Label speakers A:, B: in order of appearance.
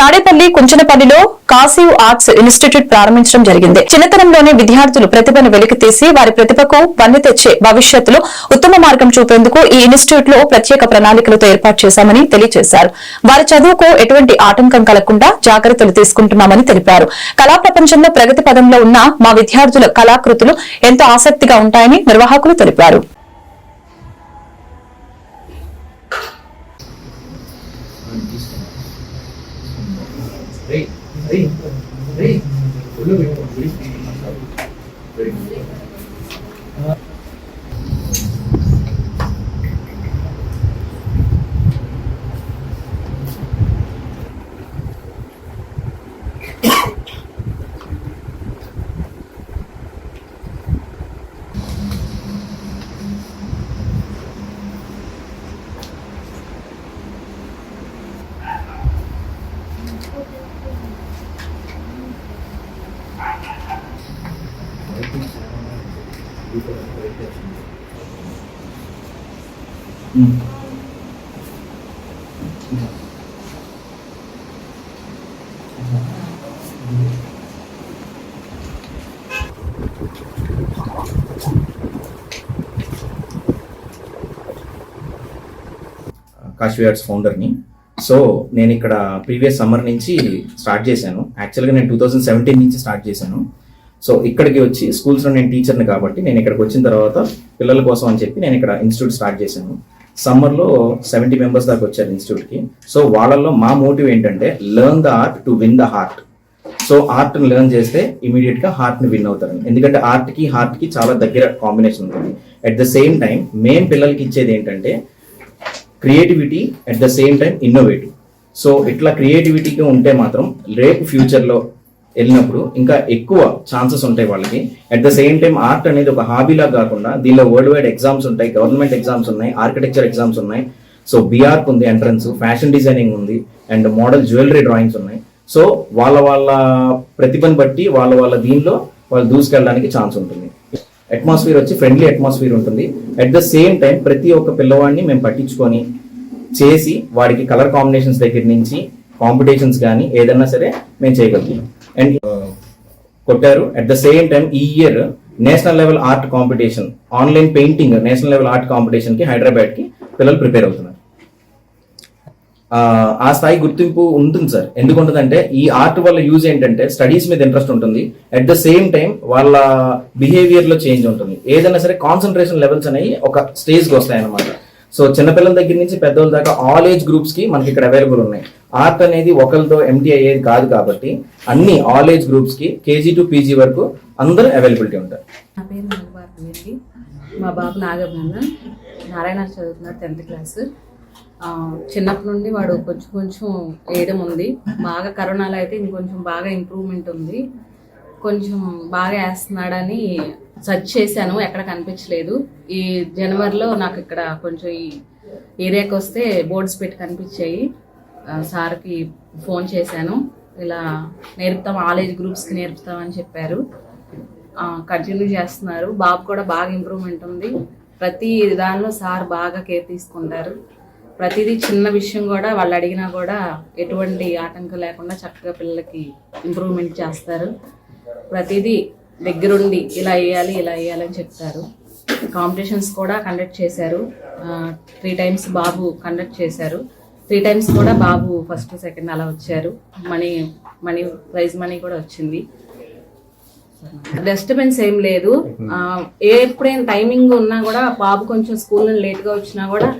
A: తాడేపల్లి కుంచనపల్లిలో కాసివ్ arts institute ప్రారంభించడం జరిగింది. చిన్నతనంలోనే విద్యార్థులు ప్రతిభను వెలికి తీసి వారి ప్రతిభకు వన్నె తెచ్చే భవిష్యత్తులో ఉత్తమ మార్గం చూపేందుకు ఈ ఇన్స్టిట్యూట్లో ప్రత్యేక ప్రణాళికలతో ఏర్పాటు చేశామని తెలియజేశారు. వారి చదువుకు ఎటువంటి ఆటంకం కలగకుండా జాగ్రత్తలు తీసుకుంటున్నామని తెలిపారు. కళా ప్రపంచంలో ప్రగతి పదంలో ఉన్న మా విద్యార్థుల కళాకృతులు ఎంతో ఆసక్తిగా ఉంటాయని నిర్వాహకులు తెలిపారు.
B: Ahí, ahí. Es lo que ఒళ్ళు. ఫౌండర్ని సో నేను ఇక్కడ ప్రీవియస్ సమ్మర్ నుంచి స్టార్ట్ చేశాను యాక్చువల్గా నేను టూ థౌజండ్ సెవెంటీన్ నుంచి స్టార్ట్ చేశాను సో ఇక్కడికి వచ్చి స్కూల్స్లో నేను టీచర్ని కాబట్టి నేను ఇక్కడికి వచ్చిన తర్వాత పిల్లల కోసం అని చెప్పి నేను ఇక్కడ ఇన్స్టిట్యూట్ స్టార్ట్ చేశాను. సమ్మర్లో సెవెంటీ మెంబర్స్ దాకా వచ్చారు ఇన్స్టిట్యూట్కి సో వాళ్ళల్లో మా మోటివ్ ఏంటంటే learn the art to win the heart so ఆర్ట్ని learn చేస్తే ఇమీడియట్గా హార్ట్ని విన్ అవుతారు. ఎందుకంటే ఆర్ట్కి హార్ట్కి చాలా దగ్గర కాంబినేషన్ ఉంటుంది. అట్ ద సేమ్ టైం మేం పిల్లలకి ఇచ్చేది ఏంటంటే creativity at the same time innovative so ఇట్లా క్రియేటివిటీగా ఉంటే మాత్రం రేపు ఫ్యూచర్లో వెళ్ళినప్పుడు ఇంకా ఎక్కువ ఛాన్సెస్ ఉంటాయి వాళ్ళకి. At the same time art అనేది ఒక హాబీలా కాకుండా దీనిలో వరల్డ్ వైడ్ ఎగ్జామ్స్ ఉంటాయి గవర్నమెంట్ ఎగ్జామ్స్ ఉన్నాయి ఆర్కిటెక్చర్ ఎగ్జామ్స్ ఉన్నాయి. సో బీఆర్క్ ఉంది ఎంట్రన్స్ ఫ్యాషన్ డిజైనింగ్ ఉంది అండ్ మోడల్ జ్యువెలరీ డ్రాయింగ్స్ ఉన్నాయి. సో వాళ్ళ వాళ్ళ ప్రతిభను బట్టి వాళ్ళ వాళ్ళ దీనిలో వాళ్ళు దూసుకెళ్ళడానికి ఛాన్స్ ఉంటుంది. అట్మాస్ఫియర్ వచ్చి ఫ్రెండ్లీ అట్మాస్ఫియర్ ఉంటుంది. అట్ ద సేమ్ టైం ప్రతి ఒక్క పిల్లవాడిని మేము పట్టించుకొని చేసి వాడికి కలర్ కాంబినేషన్స్ దగ్గర నుంచి కాంపిటీషన్స్ కానీ ఏదన్నా సరే మేము చేయగలుగుతాం. అండ్ uh, కొట్టారు. అట్ ద సేమ్ టైం ఈ year national level art competition online painting national level art కాంపిటీషన్కి హైదరాబాద్కి పిల్లలు ప్రిపేర్ అవుతున్నారు. ఆ, స్థాయి గుర్తింపు ఉంటుంది సార్. ఎందుకుంటుందంటే ఈ ఆర్ట్ వల్ల యూజ్ ఏంటంటే స్టడీస్ మీద ఇంట్రెస్ట్ ఉంటుంది. అట్ ద సేమ్ టైం వాళ్ళ బిహేవియర్లో చేంజ్ ఉంటుంది. ఏదైనా సరే కాన్సన్ట్రేషన్ లెవెల్స్ అనేవి ఒక స్టేజ్ వస్తాయన్నమాట. వస్తాయి సో చిన్నపిల్లల దగ్గర నుంచి పెద్దవాళ్ళ దాకా ఆల్ ఏజ్ గ్రూప్స్కి మనకి ఇక్కడ అవైలబుల్ ఉన్నాయి. ఆర్ట్ అనేది ఒకరితో ఎంటీ అయ్యేది కాదు కాబట్టి అన్ని ఆల్ ఏజ్ గ్రూప్స్కి కేజీ టు పీజీ వరకు అందరూ అవైలబిలిటీ ఉంటారు.
C: నా పేరు నాగభారతి మా బాబు నాగభ్రహ్మ నారాయణ చదువుతున్నారు టెన్త్ క్లాస్ చిన్నప్పటి నుండి వాడు కొంచెం కొంచెం వేయడం ఉంది. బాగా కరోనాలో అయితే ఇంకొంచెం బాగా ఇంప్రూవ్మెంట్ ఉంది. కొంచెం బాగా వేస్తున్నాడని సెర్చ్ చేశాను. ఎక్కడ కనిపించలేదు. ఈ జనవరిలో నాకు ఇక్కడ కొంచెం ఈ ఏరియాకి వస్తే బోర్డ్స్ పెట్టి కనిపించాయి. సార్కి ఫోన్ చేశాను. ఇలా నేర్పుతాం ఆలేజ్ గ్రూప్స్కి నేర్పుతామని చెప్పారు. కంటిన్యూ చేస్తున్నారు. బాబు కూడా బాగా ఇంప్రూవ్మెంట్ ఉంది. ప్రతి దానిలో సార్ బాగా కేర్ తీసుకుంటారు. ప్రతిదీ చిన్న విషయం కూడా వాళ్ళు అడిగినా కూడా ఎటువంటి ఆటంకం లేకుండా చక్కగా పిల్లలకి ఇంప్రూవ్మెంట్ చేస్తారు. ప్రతిదీ దగ్గరుండి ఇలా వేయాలి ఇలా వేయాలని చెప్తారు. కాంపిటీషన్స్ కూడా కండక్ట్ చేశారు. త్రీ టైమ్స్ బాబు కండక్ట్ చేశారు. త్రీ టైమ్స్ కూడా బాబు ఫస్ట్ సెకండ్ అలా వచ్చారు. మనీ మనీ ప్రైజ్ మనీ కూడా వచ్చింది. డిస్టర్బెన్స్ ఏం లేదు. ఎప్పుడైనా టైమింగ్ ఉన్నా కూడా బాబు కొంచెం స్కూల్ నుండి వచ్చినా కూడా